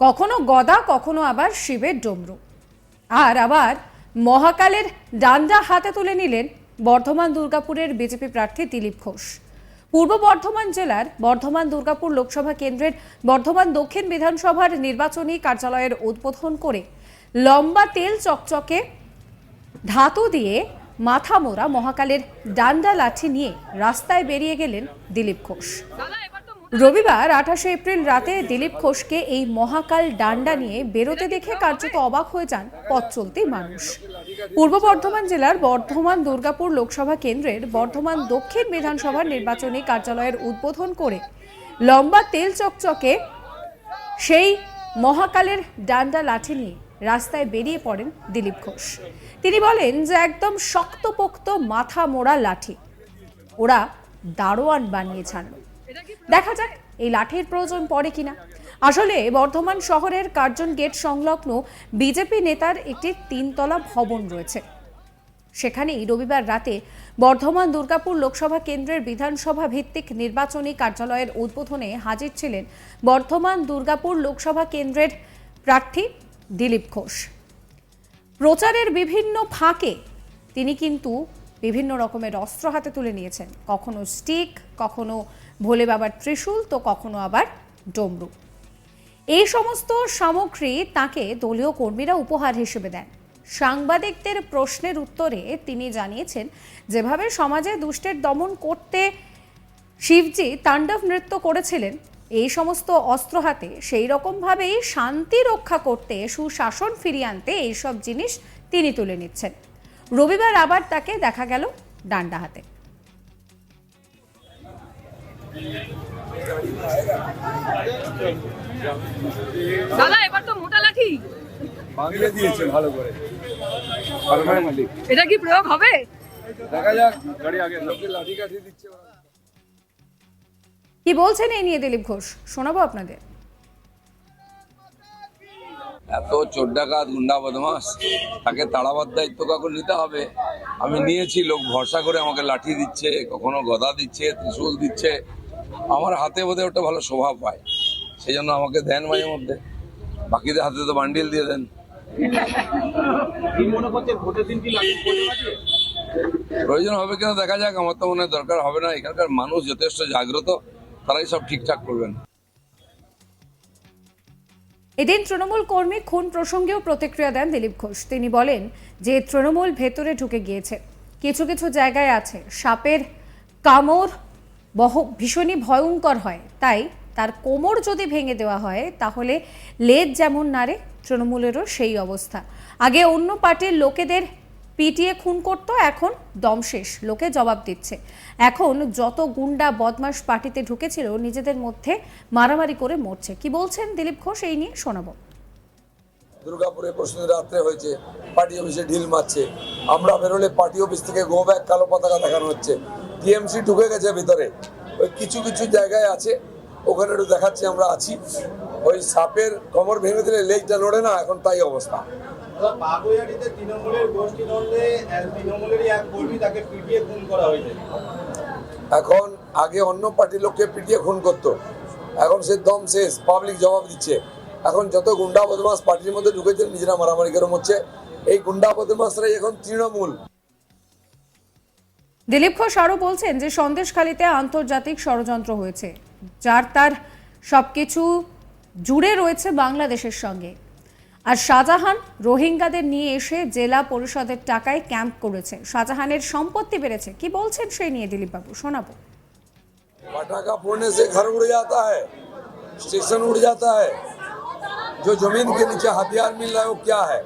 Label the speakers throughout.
Speaker 1: কখনো গদা, কখনো আবার শিবের ডমরু। আর আবার মহাকালের ডান্ডা হাতে তুলে নিলেন বর্ধমান দুর্গাপুরের বিজেপি প্রার্থী দিলীপ ঘোষ। পূর্ব বর্ধমান জেলার বর্ধমান দুর্গাপুর লোকসভা কেন্দ্রের বর্ধমান দক্ষিণ বিধানসভার নির্বাচনী কার্যালয়ের উদ্বোধন করে লম্বা তেল চকচকে ধাতু দিয়ে মাথা মোড়া মহাকালের ডান্ডা লাঠি নিয়ে রাস্তায় বেরিয়ে গেলেন দিলীপ ঘোষ। রবিবার আঠাশে এপ্রিল রাতে দিলীপ ঘোষকে এই মহাকাল ডান্ডা নিয়ে বেরোতে দেখে কার্যত অবাক হয়ে যান পথ চলতি মানুষ। পূর্ব বর্ধমান জেলার বর্ধমান দুর্গাপুর লোকসভা কেন্দ্রের বর্ধমান দক্ষিণ বিধানসভার নির্বাচনী কার্যালয়ের উদ্বোধন করে লম্বা তেল চকচকে সেই মহাকালের ডান্ডা লাঠি নিয়ে রাস্তায় বেরিয়ে পড়েন দিলীপ ঘোষ। তিনি বলেন যে একদম শক্তপোক্ত মাথা মোড়া লাঠি ওরা দারোয়ান বানিয়ে ছাড়ল দেখা যাক, এই লাঠির প্রয়োজন পড়ে কিনা। আসলে, বর্ধমান শহরের কার্জন গেট সংলগ্ন বিজেপি নেতার একটি তিনতলা ভবন রয়েছে। সেখানেই রবিবার রাতে বর্ধমান দুর্গাপুর লোকসভা কেন্দ্রের বিধানসভা ভিত্তিক নির্বাচনী কার্যালয়ের উদ্বোধনে হাজির ছিলেন বর্ধমান দুর্গাপুর লোকসভা কেন্দ্রের প্রার্থী দিলীপ ঘোষ। প্রচারের বিভিন্ন ফাঁকে তিনি কিন্তু বিভিন্ন রকমের অস্ত্র হাতে তুলে নিয়েছেন। কখনো স্টিক, কখনো ভোলে বাবার ত্রিশূল, তো কখনো আবার ডমরু। এই সমস্ত সামগ্রী তাকে দলীয় কর্মীরা উপহার হিসেবে দেন। সাংবাদিকদের প্রশ্নের উত্তরে তিনি জানিয়েছেন, যেভাবে সমাজে দুষ্টের দমন করতে শিবজি তাণ্ডব নৃত্য করেছিলেন, এই সমস্ত অস্ত্র হাতে সেই রকমভাবেই শান্তি রক্ষা করতে, সুশাসন ফিরিয়ে আনতে এইসব জিনিস তিনি তুলে নিচ্ছেন। রবিবার আবার তাকে দেখা গেল ডান্ডা হাতে।
Speaker 2: দাদা এবার তো মোটা লাঠি।
Speaker 3: বাংলা দিয়েছে ভালো করে।
Speaker 2: এটা কি প্রয়োগ হবে?
Speaker 3: দেখা যাক। গাড়ি আগে লোকে লাঠি কাঠি দিচ্ছে।
Speaker 1: কি বলছেন এই নিয়ে দিলীপ ঘোষ? শোনাবো আপনাদের।
Speaker 4: এত চোর ডাকাত গুন্ডা বদমাস তাকে তাড়াবার দায়িত্ব কাকুর নিতে হবে। আমি নিয়েছি লোক ভরসা করে আমাকে লাঠি দিচ্ছে কখনো গদা দিচ্ছে ত্রিশূল দিচ্ছে। আমার হাতে বোধে ওটা ভালো শোভা পায় সেই জন্য আমাকে দেন মাঝে মধ্যে। বাকিদের হাতে তো বান্ডিল দিয়ে দেন। প্রয়োজন হবে কিনা দেখা যাক আমার তো মনে হয় দরকার হবে না। এখানকার মানুষ যথেষ্ট জাগ্রত তারাই সব ঠিকঠাক করবেন।
Speaker 1: এদিন তৃণমূল কর্মী খুন প্রসঙ্গেও প্রতিক্রিয়া দেন দিলীপ ঘোষ। তিনি বলেন যে তৃণমূল ভেতরে ঢুকে গিয়েছে। কিছু কিছু জায়গায় আছে সাপের কামড়, বহ ভীষণই ভয়ঙ্কর হয়। তাই তার কোমর যদি ভেঙে দেওয়া হয়, তাহলে লেজ যেমন নাড়ে, তৃণমূলেরও সেই অবস্থা। আগে অন্য পার্টির লোকেদের পিটিয়ে খুন করতো, এখন দম শেষ। লোকে জবাব দিচ্ছে। এখন যত গুন্ডা বদমাস পার্টিতে ঢুকেছিল, নিজেদের মধ্যে মারামারি করে মরছে। কি বলছেন দিলীপ ঘোষ, এই নিয়ে শোনাবো।
Speaker 5: দুর্গাপুরে পরশু রাত্রে হয়েছে, পার্টি অফিসে ঢিল মারছে। আমরা বেরোলে পার্টি অফিস থেকে গো ব্যাগ কালো পতাকা দেখানো হচ্ছে। টিএমসি ঢুকে গেছে ভিতরে। ওই কিছু কিছু জায়গায় আছে, ওখানে একটু দেখাচ্ছি, আমরা আছি। ওই সাপের কোমর ভেঙে দিলে লেজটা নড়ে না, এখন তাই অবস্থা।
Speaker 6: বাগুইয়াটিতে তৃণমূলের গোষ্ঠী দ্বন্দ্বে তৃণমূলেরই এক কর্মী তাকে পিটিয়ে খুন করা হয়েছে।
Speaker 5: এখন আগে অন্য পার্টির লোককে পিটিয়ে খুন করতো। এখন সে দম শেষ পাবলিক জবাব দিচ্ছে। এখন যত গুন্ডা বদমাস পার্টির মধ্যে ঢুকেছে নিজেরা মারামারি করে হচ্ছে। এই গুন্ডা বদমাসরাই এখন তৃণমূল।
Speaker 1: দিলীপ ঘোষ আরও বলছেন যে সন্দেশখালিতে আন্তর্জাতিক ষড়যন্ত্র হয়েছে যার তার সবকিছু জুড়ে রয়েছে বাংলাদেশের সঙ্গে। আর শাহজাহান রোহিঙ্গাদের নিয়ে এসে জেলা পরিষদের টাকায় ক্যাম্প করেছে শাহজাহানের সম্পত্তি বেড়েছে কি বলছেন সেই নিয়ে দিলীপবাবু শোনাবো
Speaker 5: पटाखा फोड़ने से घर उड़ जाता है स्टेशन उड़ जाता है जो जमीन के नीचे हथियार मिल रहा है वो क्या है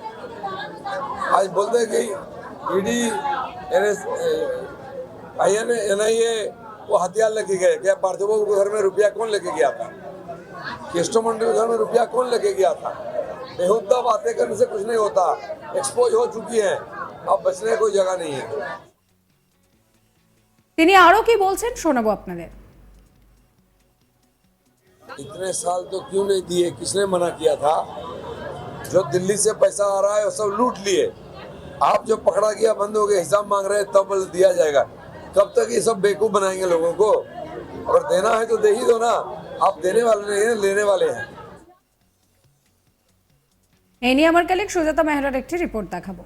Speaker 5: आज बोलते हैं कि ED I N I A वो हथियार लेके गए क्या पार्थिवों के घर में रुपया कौन लेके गया था केस्टोमंड के घर में रुपया कौन लेके गया था बेहुदा बातें करने से कुछ नहीं होता एक्सपोज हो चुकी है अब बचने की कोई जगह नहीं है
Speaker 1: তিনি আরও কি বলছেন শোনাবো আপনাদের
Speaker 5: इतने साल तो क्यों नहीं दिए किसने मना किया था जो दिल्ली से पैसा आ रहा है वो सब लूट लिए आप जो पकड़ा गया बंद हो गया हिसाब मांग रहे हैं तब दिया जाएगा कब तक ये सब बेवकूफ बनाएंगे लोगों को अगर देना है तो दे ही दो ना आप देने वाले नहीं हैं लेने वाले हैं
Speaker 1: এই নিয়ে আমার কালিক সুজাতা মেহরার একটি রিপোর্ট দেখাবো।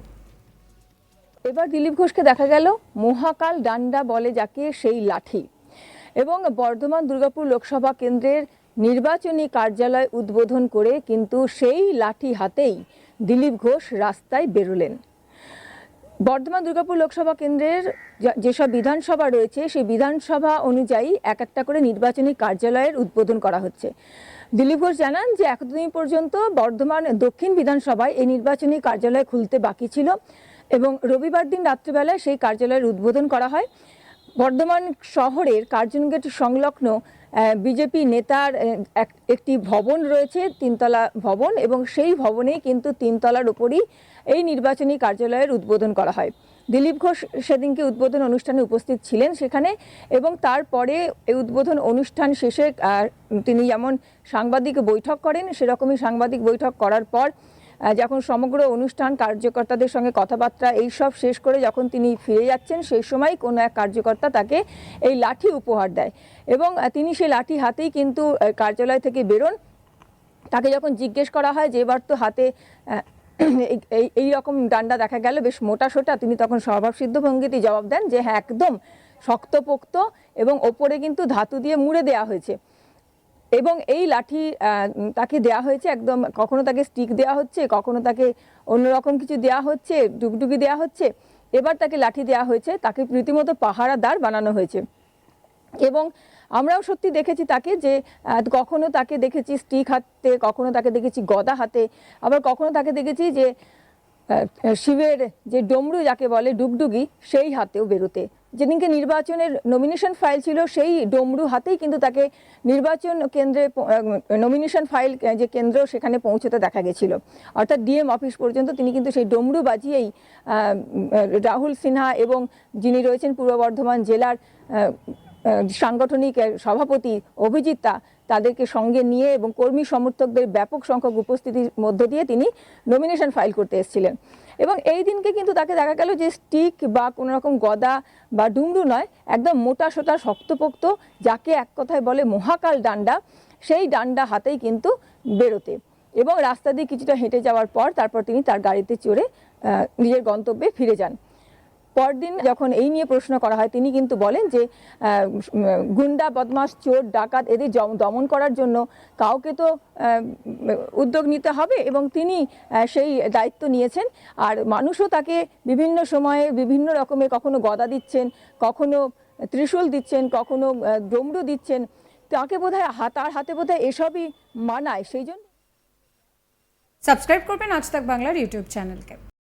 Speaker 7: এবার দিলীপ ঘোষকে দেখা গেল, মহাকাল ডান্ডা বলে যাকে সেই লাঠি। এবং বর্ধমান দুর্গাপুর লোকসভা কেন্দ্রের নির্বাচনী কার্যালয় উদ্বোধন করে কিন্তু সেই লাঠি হাতেই দিলীপ ঘোষ রাস্তায় বেরোলেন। বর্ধমান দুর্গাপুর লোকসভা কেন্দ্রের যেসব বিধানসভা রয়েছে, সেই বিধানসভা অনুযায়ী এক একটা করে নির্বাচনী কার্যালয়ের উদ্বোধন করা হচ্ছে। দিলীপ ঘোষ জানান যে এতদিন পর্যন্ত বর্ধমান দক্ষিণ বিধানসভায় এই নির্বাচনী কার্যালয় খুলতে বাকি ছিল এবং রবিবার দিন রাত্রিবেলায় সেই কার্যালয়ের উদ্বোধন করা হয়। বর্ধমান শহরের কার্জন গেট সংলগ্ন বিজেপি নেতার এক- একটি ভবন রয়েছে, তিনতলা ভবন, এবং সেই ভবনেই কিন্তু তিনতলার উপরই এই নির্বাচনী কার্যালয়ের উদ্বোধন করা হয়। দিলীপ ঘোষ সেদিনকে উদ্বোধন অনুষ্ঠানে উপস্থিত ছিলেন সেখানে, এবং তারপরে এই উদ্বোধন অনুষ্ঠান শেষে তিনি যেমন সাংবাদিক বৈঠক করেন, সেরকমই সাংবাদিক বৈঠক করার পর যখন সমগ্র অনুষ্ঠান কার্যকর্তাদের সঙ্গে কথাবার্তা এই সব শেষ করে যখন তিনি ফিরে যাচ্ছেন, সেই সময় কোনো এক কার্যকর্তা তাকে এই লাঠি উপহার দেয়। এবং তিনি সেই লাঠি হাতেই কিন্তু কার্যালয় থেকে বেরোন। তাকে যখন জিজ্ঞেস করা হয় যে, এবার তো হাতে এই- এই রকম ডান্ডা দেখা গেল, বেশ মোটা সোটা। তিনি তখন স্বভাবসিদ্ধ ভঙ্গিতে জবাব দেন যে হ্যাঁ একদম শক্তপোক্ত এবং ওপরে কিন্তু ধাতু দিয়ে মুড়ে দেওয়া হয়েছে। এবং এই লাঠি তাকে দেয়া হয়েছে একদম, কখনো তাকে স্টিক দেওয়া হচ্ছে, কখনো তাকে অন্যরকম কিছু দেওয়া হচ্ছে ডুগডুগি দেওয়া হচ্ছে। এবার তাকে লাঠি দেওয়া হয়েছে, তাকে রীতিমতো পাহারাদার বানানো হয়েছে। এবং আমরাও সত্যি দেখেছি তাকে যে কখনো তাকে দেখেছি স্টিক হাতে, কখনো তাকে দেখেছি গদা হাতে। আবার কখনো তাকে দেখেছি যে শিবের যে ডমরু যাকে বলে ডুগডুগি, সেই হাতেও বেরোতে। যেদিনকে নির্বাচনের নমিনেশন ফাইল ছিল, সেই ডমরু হাতেই কিন্তু তাকে নির্বাচন কেন্দ্রে নমিনেশন ফাইল যে কেন্দ্র সেখানে পৌঁছতে দেখা গেছিল। অর্থাৎ ডিএম অফিস পর্যন্ত তিনি কিন্তু সেই ডমরু বাজিয়েই রাহুল সিনহা এবং যিনি রয়েছেন পূর্ব বর্ধমান জেলার সাংগঠনিক সভাপতি অভিজিৎ তাদেরকে সঙ্গে নিয়ে এবং কর্মী সমর্থকদের ব্যাপক সংখ্যক উপস্থিতির মধ্য দিয়ে তিনি নমিনেশন ফাইল করতে এসেছিলেন। এবং এই দিনকে কিন্তু তাকে দেখা গেল যে স্টিক বা কোনো রকম গদা বা ডুমরু নয়, একদম মোটা সোটা শক্তপোক্ত, যাকে এক কথায় বলে মহাকাল ডান্ডা, সেই ডান্ডা হাতেই কিন্তু বেরোতে। এবং রাস্তা দিয়ে কিছুটা হেঁটে যাওয়ার পর তারপর তিনি তার গাড়িতে চড়ে নিজের গন্তব্যে ফিরে যান। পরদিন যখন এই নিয়ে প্রশ্ন করা হয়, তিনি কিন্তু বলেন যে গুন্ডা বদমাস চোর, ডাকাত এদের দমন করার জন্য কাউকে তো উদ্যোগ নিতে হবে এবং তিনি সেই দায়িত্ব নিয়েছেন। আর মানুষও তাকে বিভিন্ন সময়ে বিভিন্ন রকমের কখনো গদা দিচ্ছেন, কখনো ত্রিশূল দিচ্ছেন, কখনো ডমরু দিচ্ছেন। তাকে বোধহয় হাত তার হাতে বোধহয় এসবই মানায়, সেই জন্য।
Speaker 1: সাবস্ক্রাইব করবেন আজ তাক বাংলার ইউটিউব চ্যানেলকে।